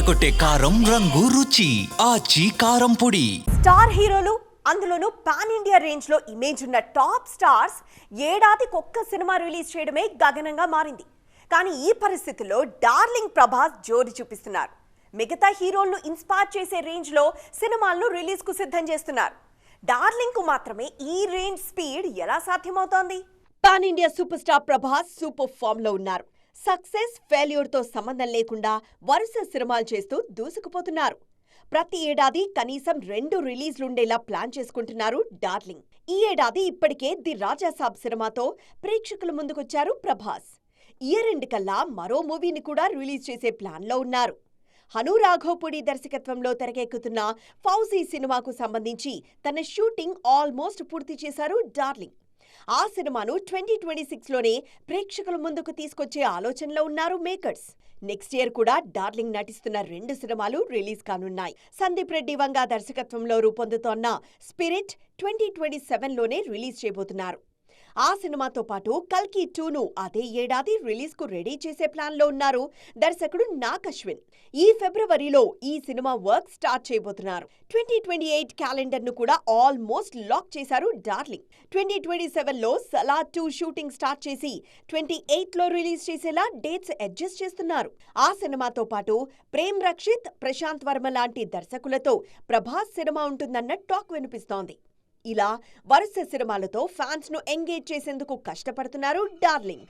అదరగొట్టే కారం రంగు రుచి ఆచి కారం పొడి. స్టార్ హీరోలు అందులోనూ పాన్ ఇండియా రేంజ్లో ఇమేజ్ ఉన్న టాప్ స్టార్స్ ఏడాదికి ఒక్క సినిమా రిలీజ్ చేయడమే గగనంగా మారింది. కానీ ఈ పరిస్థితుల్లో డార్లింగ్ ప్రభాస్ జోరు చూపిస్తున్నారు. మిగతా హీరోలను ఇన్స్పైర్ చేసే రేంజ్లో సినిమాలను రిలీజ్కు సిద్ధం చేస్తున్నారు. డార్లింగ్కు మాత్రమే ఈ రేంజ్ స్పీడ్ ఎలా సాధ్యమవుతోంది? Pan India super star Prabhas super ఫామ్లో ఉన్నారు. సక్సెస్ ఫెయిల్యూర్తో సంబంధం లేకుండా వరుస సినిమాలు చేస్తూ దూసుకుపోతున్నారు. ప్రతి ఏడాది కనీసం రెండు రిలీజ్లుండేలా ప్లాన్ చేసుకుంటున్నారు డార్లింగ్. ఈ ఏడాది ఇప్పటికే ది రాజాసాబ్ సినిమాతో ప్రేక్షకుల ముందుకొచ్చారు ప్రభాస్. ఇయర్ ఎండ్ కల్లా మరో మూవీని కూడా రిలీజ్ చేసే ప్లాన్లో ఉన్నారు. హను రాఘవపూడి దర్శకత్వంలో తెరకెక్కుతున్న ఫౌజీ సినిమాకు సంబంధించి తన షూటింగ్ ఆల్మోస్ట్ పూర్తి చేశారు డార్లింగ్. ఆ సినిమాను ట్వంటీ ట్వంటీ సిక్స్లోనే ప్రేక్షకుల ముందుకు తీసుకొచ్చే ఆలోచనలో ఉన్నారు మేకర్స్. నెక్స్ట్ ఇయర్ కూడా డార్లింగ్ నటిస్తున్న రెండు సినిమాలు రిలీజ్ కానున్నాయి. సందీప్ రెడ్డి వంగ దర్శకత్వంలో రూపొందుతోన్న స్పిరిట్ ట్వంటీ ట్వంటీ సెవెన్లోనే రిలీజ్ చేయబోతున్నారు. ఆ సినిమాతో పాటు కల్కి టూను అదే ఏడాది రిలీజ్కు రెడీ చేసే ప్లాన్లో ఉన్నారు దర్శకుడు నాగ్ అశ్విన్. ఈ ఫిబ్రవరిలో ఈ సినిమా వర్క్ స్టార్ట్ చేయబోతున్నారు. ట్వంటీ ట్వంటీ ఎయిట్ క్యాలెండర్ను కూడా ఆల్మోస్ట్ లాక్ చేశారు డార్లింగ్. ట్వంటీ ట్వంటీ సెవెన్లో సలా టూ షూటింగ్ స్టార్ట్ చేసి ట్వంటీ ఎయిట్లో రిలీజ్ చేసేలా డేట్స్ అడ్జస్ట్ చేస్తున్నారు. ఆ సినిమాతో పాటు ప్రేమ్ రక్షిత్ ప్రశాంత్ వర్మ లాంటి దర్శకులతో ప్రభాస్ సినిమా ఉంటుందన్న టాక్ వినిపిస్తోంది. ఇలా వరుస సినిమాలతో ఫ్యాన్స్ను ఎంగేజ్ చేసేందుకు కష్టపడుతున్నారు డార్లింగ్.